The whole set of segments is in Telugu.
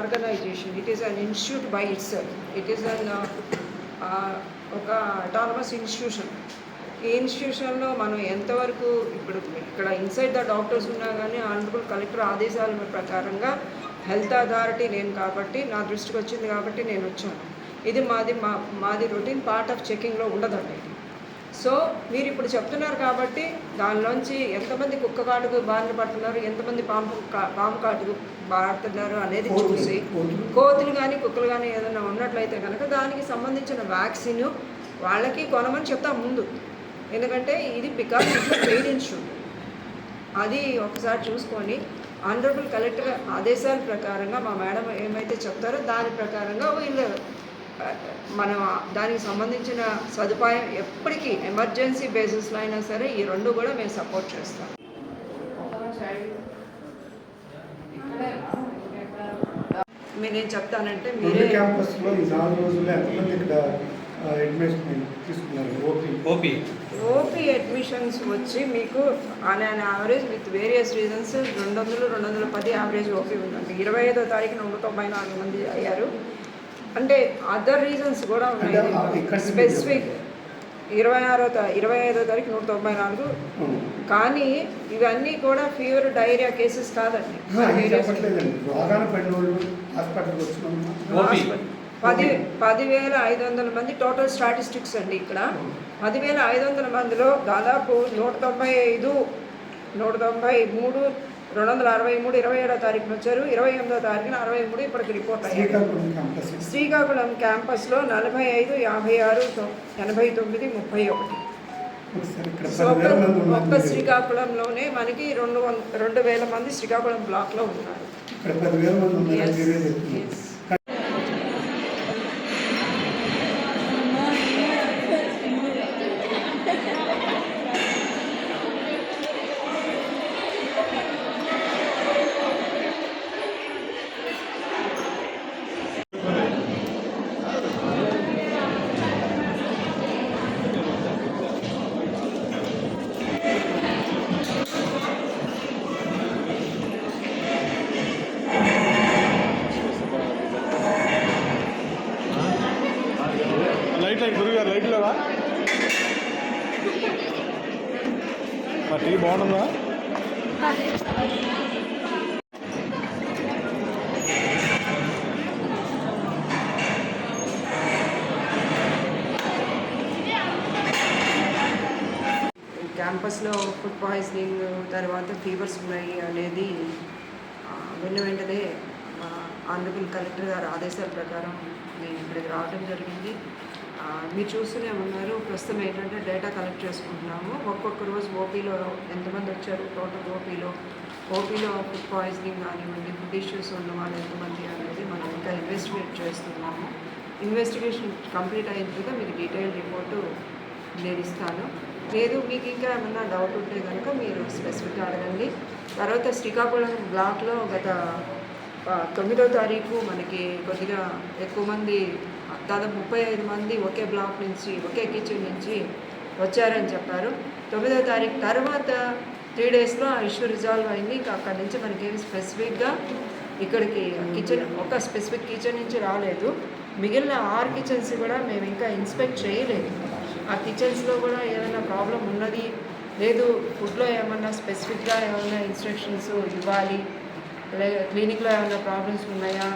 Organisation it is an institute by itself it is an ఒక అటానమస్ ఇన్స్టిట్యూషన్ ఈ ఇన్స్టిట్యూషన్లో మనం ఎంతవరకు ఇప్పుడు ఇక్కడ ఇన్సైడ్ ద డాక్టర్స్ ఉన్నా కానీ ఆనరబుల్ కలెక్టర్ ఆదేశాల ప్రకారంగా హెల్త్ అథారిటీ నేను కాబట్టి నా దృష్టికి వచ్చింది కాబట్టి నేను వచ్చాను. ఇది మాది మా మాది రొటీన్ పార్ట్ ఆఫ్ చెకింగ్లో ఉండదండి. ఇది సో మీరు ఇప్పుడు చెప్తున్నారు కాబట్టి దానిలోంచి ఎంతమంది కుక్క కాటుకు బారిన పడుతున్నారు ఎంతమంది పాము పాము కాటుకు బారుతున్నారు అనేది చూసి కోతులు. కానీ కుక్కలు కానీ ఏదైనా ఉన్నట్లయితే కనుక దానికి సంబంధించిన వ్యాక్సిన్ వాళ్ళకి కొనమని చెప్తాం ముందు. ఎందుకంటే ఇది బికాస్ పెయిడ్ ఇన్స్టిట్యూట్. అది ఒకసారి చూసుకొని ఆనరబుల్ కలెక్టర్ ఆదేశాల ప్రకారంగా మా మేడం ఏమైతే చెప్తారో దాని ప్రకారంగా వీళ్ళు మనం దానికి సంబంధించిన సదుపాయం ఎప్పటికీ ఎమర్జెన్సీ బేసిస్లో అయినా సరే ఈ రెండు కూడా మేము సపోర్ట్ చేస్తాం. మీరు ఏం చెప్తానంటే రెండు మీరే క్యాంపస్లో ఈ నాలుగు రోజుల్లో ఎంతమంది ఇక్కడ అడ్మిషన్ తీసుకున్నారు? ఓపీ. ఓపీ. ఓపీ అడ్మిషన్స్ వచ్చి మీకు on an average with various reasons రెండు వందలు రెండు వందల పది యావరేజ్ ఓపీ ఉందండి. ఇరవై ఐదో తారీఖున నూట తొంభై నాలుగు మంది అయ్యారు. అంటే అదర్ రీజన్స్ కూడా ఉన్నాయి. ఇక్కడ స్పెసిఫిక్ ఇరవై ఆరో తా ఇరవై ఐదో తారీఖు నూట తొంభై నాలుగు. కానీ ఇవన్నీ కూడా ఫీవర్ డైరియా కేసెస్ కాదండి. పది పదివేల ఐదు వందల మంది టోటల్ స్టాటిస్టిక్స్ అండి ఇక్కడ. పదివేల ఐదు వందల మందిలో దాదాపు నూట తొంభై ఐదు నూట తొంభై మూడు రెండు వందల అరవై మూడు ఇరవై ఏడో తారీఖున వచ్చారు. ఇరవై ఎనిమిదో తారీఖున అరవై మూడు ఇప్పటికి రిపోర్ట్ అయ్యారు. శ్రీకాకుళం క్యాంపస్ శ్రీకాకుళం క్యాంపస్లో నలభై ఐదు యాభై ఆరు ఎనభై తొమ్మిది ముప్పై ఒకటి. ఒక్క శ్రీకాకుళంలోనే మనకి రెండు వం రెండు వేల మంది శ్రీకాకుళం బ్లాక్లో ఉన్నారు ఇక్కడ పదివేల మంది ఉన్నారు Yes, మీరే చెప్తున్నారు yes. లైట్ లైట్ గురువు గారు గురుగారు లేవా మా టీ బాగుంటుందా? క్యాంపస్లో ఫుడ్ పాయిజనింగ్ తర్వాత ఫీవర్స్ ఉన్నాయి అనేది వెన్న వెంటనే ఆనరబుల్ కలెక్టర్ గారి ఆదేశాల ప్రకారం నేను ఇక్కడికి రావడం జరిగింది. మీరు చూస్తూనే ఉన్నారు. ప్రస్తుతం ఏంటంటే డేటా కలెక్ట్ చేసుకుంటున్నాము. ఒక్కొక్క రోజు ఓపీలో ఎంతమంది వచ్చారు? టోటల్ ఓపీలో ఓపీలో ఫుడ్ పాయిజనింగ్ కానివ్వండి ఫుడ్ ఇష్యూస్ ఉన్న వాళ్ళు ఎంతమంది అనేది మనం ఇంకా ఇన్వెస్టిగేట్ చేస్తున్నాము. ఇన్వెస్టిగేషన్ కంప్లీట్ అయిన తర్వాత మీకు డీటెయిల్ రిపోర్టు నేను ఇస్తాను. లేదు మీకు ఇంకా ఏమన్నా డౌట్ ఉంటే కనుక మీరు స్పెసిఫిక్గా అడగండి. తర్వాత శ్రీకాకుళం బ్లాక్లో గత తొమ్మిదో తారీఖు మనకి కొద్దిగా ఎక్కువ మంది దాదాపు ముప్పై ఐదు మంది ఒకే బ్లాక్ నుంచి ఒకే కిచెన్ నుంచి వచ్చారని చెప్పారు. తొమ్మిదో తారీఖు తర్వాత త్రీ డేస్లో ఆ ఇష్యూ రిజాల్వ్ అయింది. ఇంకా అక్కడి నుంచి మనకి ఏం స్పెసిఫిక్గా ఇక్కడికి కిచెన్ ఒక స్పెసిఫిక్ కిచెన్ నుంచి రాలేదు. మిగిలిన ఆరు కిచెన్స్ కూడా మేము ఇంకా ఇన్స్పెక్ట్ చేయలేదు. ఆ కిచెన్స్లో కూడా ఏమైనా ప్రాబ్లం ఉన్నది లేదు ఫుడ్లో ఏమన్నా స్పెసిఫిక్గా ఏమైనా ఇన్స్ట్రక్షన్స్ ఇవ్వాలి లేదా క్లినిక్లో ఏమైనా ప్రాబ్లమ్స్ ఉన్నాయా?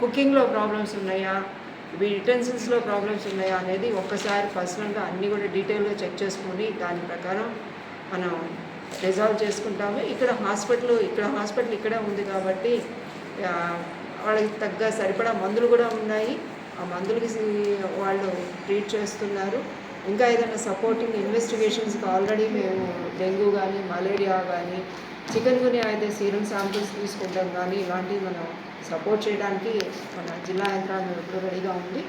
కుకింగ్లో ప్రాబ్లమ్స్ ఉన్నాయా? యుటెన్సిల్స్లో ప్రాబ్లమ్స్ ఉన్నాయా అనేది ఒక్కసారి పర్సనల్గా అన్నీ కూడా డీటెయిల్గా చెక్ చేసుకొని దాని ప్రకారం మనం రిజాల్వ్ చేసుకుంటాము. ఇక్కడ హాస్పిటల్ ఇక్కడ హాస్పిటల్ ఇక్కడే ఉంది కాబట్టి వాళ్ళకి తగ్గ సరిపడా మందులు కూడా ఉన్నాయి. ఆ మందులకి వాళ్ళు ట్రీట్ చేస్తున్నారు. ఇంకా ఏదైనా సపోర్టింగ్ ఇన్వెస్టిగేషన్స్కి ఆల్రెడీ మేము డెంగ్యూ కానీ మలేరియా కానీ చికెన్ గుని అయితే సీరం శాంపిల్స్ తీసుకుంటాం కానీ ఇలాంటివి మనం సపోర్ట్ చేయడానికి మన జిల్లా యంత్రాంగం ఎప్పుడు రెడీగా ఉంది.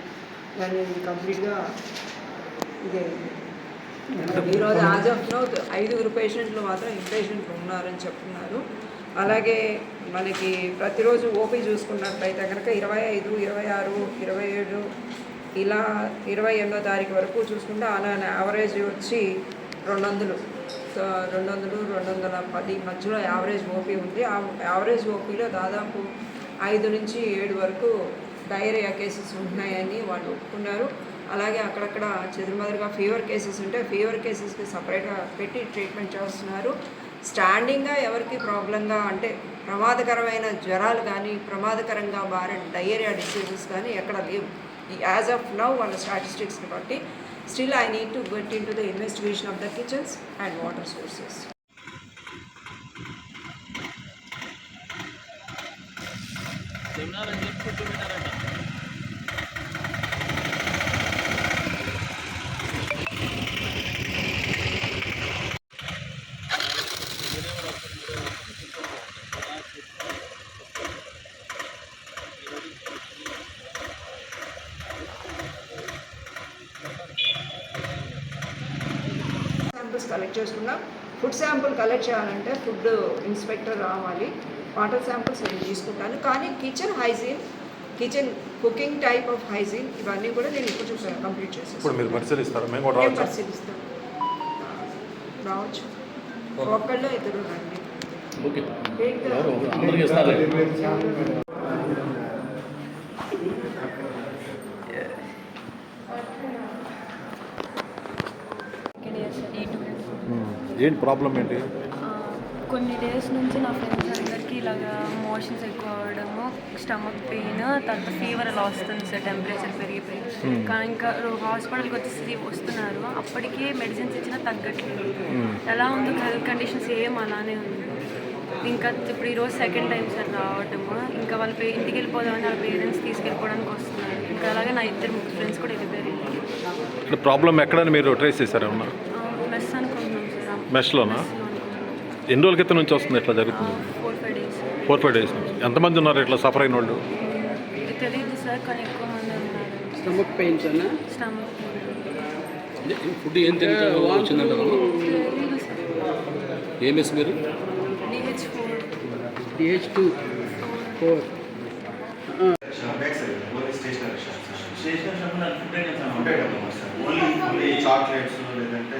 దాన్ని కంప్లీట్గా ఇదే. ఈరోజు యాజ్ ఆఫ్ నో ఐదుగురు పేషెంట్లు మాత్రం ఇంపేషెంట్లు ఉన్నారని చెప్తున్నారు. అలాగే మనకి ప్రతిరోజు ఓపీ చూసుకున్నట్లయితే కనుక ఇరవై ఐదు ఇరవై ఆరు ఇరవై ఏడు ఇలా ఇరవై ఎనిమిదో తారీఖు వరకు చూసుకుంటే ఆన్ యావరేజ్ వచ్చి రెండు వందలు రెండు వందలు రెండు వందల పది మధ్యలో యావరేజ్ ఓపీ ఉంది. ఆ యావరేజ్ ఓపీలో దాదాపు ఐదు నుంచి ఏడు వరకు డయేరియా కేసెస్ ఉంటున్నాయని వాళ్ళు ఒప్పుకున్నారు. అలాగే అక్కడక్కడ చెదురుమదురుగా ఫీవర్ కేసెస్ ఉంటే ఫీవర్ కేసెస్కి సపరేట్గా పెట్టి ట్రీట్మెంట్ చేస్తున్నారు. స్టాండింగ్గా ఎవరికి ప్రాబ్లంగా అంటే ప్రమాదకరమైన జ్వరాలు కానీ ప్రమాదకరంగా మారిన డయేరియా డిసీజెస్ కానీ ఎక్కడ లేవు. యాజ్ ఆఫ్ నౌ వాళ్ళ స్టాటిస్టిక్స్ని బట్టి still I need to get into the investigation of the kitchens and water sources Samples collect చేసుకున్నాం ఫుడ్ శాంపుల్ కలెక్ట్ చేయాలంటే ఫుడ్ ఇన్స్పెక్టర్ రావాలి. వాటర్ శాంపిల్స్ నేను తీసుకుంటాను. కానీ kitchen hygiene kitchen cooking type of hygiene ఇవన్నీ కూడా నేను ఇప్పుడు చూసాను కంప్లీట్ ఇప్పుడు చేసేస్తాను మీరు పరిశీలిస్తారు? మేము కూడా నేను రావచ్చు? పరిశీలిస్తాను రావచ్చు. ఒక్కళ్ళు ఇద్దరు రండి ఓకే. ఏంటి ప్రాబ్లం ఏంటి? కొన్ని డేస్ నుంచి నా ఫ్రెండ్స్ అందరికీ ఇలాగా మోషన్స్ ఎక్కువ అవ్వడము స్టమక్ పెయిన్ తర్వాత ఫీవర్ అలా వస్తుంది సార్ టెంపరేచర్ పెరిగిపోయి. కానీ ఇంకా హాస్పిటల్కి వచ్చేసి వస్తున్నారు. అప్పటికే మెడిసిన్స్ ఇచ్చినా తగ్గట్లేదు. ఎలా ఉంది హెల్త్ కండిషన్స్ ఏం అలానే ఉంది. ఇంకా ఇప్పుడు ఈరోజు సెకండ్ టైం సార్ రావటము ఇంకా వాళ్ళ పే ఇంటికి వెళ్ళిపోదామని వాళ్ళ పేరెంట్స్ తీసుకెళ్ళిపోవడానికి వస్తున్నారు. ఇంకా అలాగే నా ఇద్దరు ఫ్రెండ్స్ కూడా వెళ్ళిపోయారు ప్రాబ్లం ఎక్కడని మీరు ట్రేస్ చేశారు ఏమన్నా మెస్ అనుకుంటున్నాం సార్ మెష్లోనా? ఎన్ని రోజుల క్రితం నుంచి వస్తుంది ఇట్లా జరుగుతుంది? Four five days four five days నుంచి. ఎంతమంది ఉన్నారు ఇట్లా సఫర్ అయిన వాళ్ళు? తెలియదు సార్ కానీ ఎక్కువ మంది ఉన్నారు. స్టమక్ పెయిన్స్ అన్న? స్టమక్ ఫుడ్ ఏం తింటారు వచ్చిందంటారు తెలీదు సార్. ఏ మెస్ మీరు? DH two four stationery shop only only chocolates లేదంటే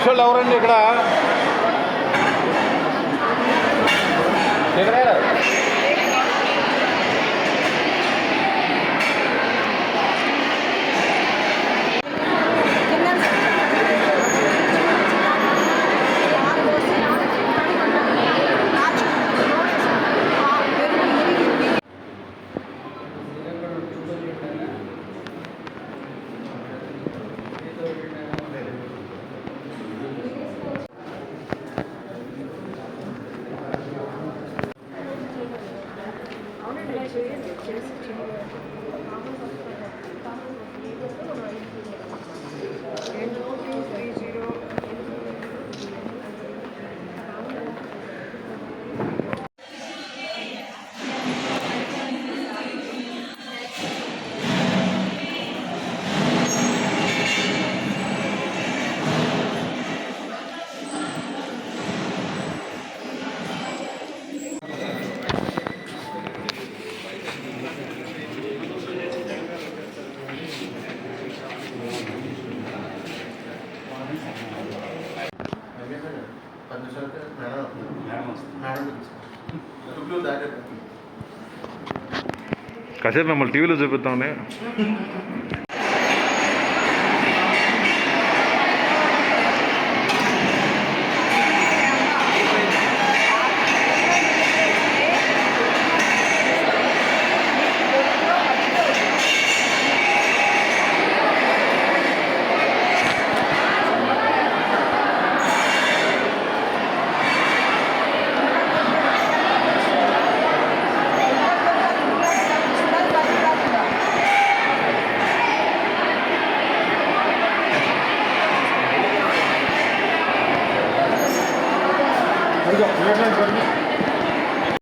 ఓ ఎవరండి ఇక్కడ? కాసేపు మిమ్మల్ని టీవీలో చూపిద్దామని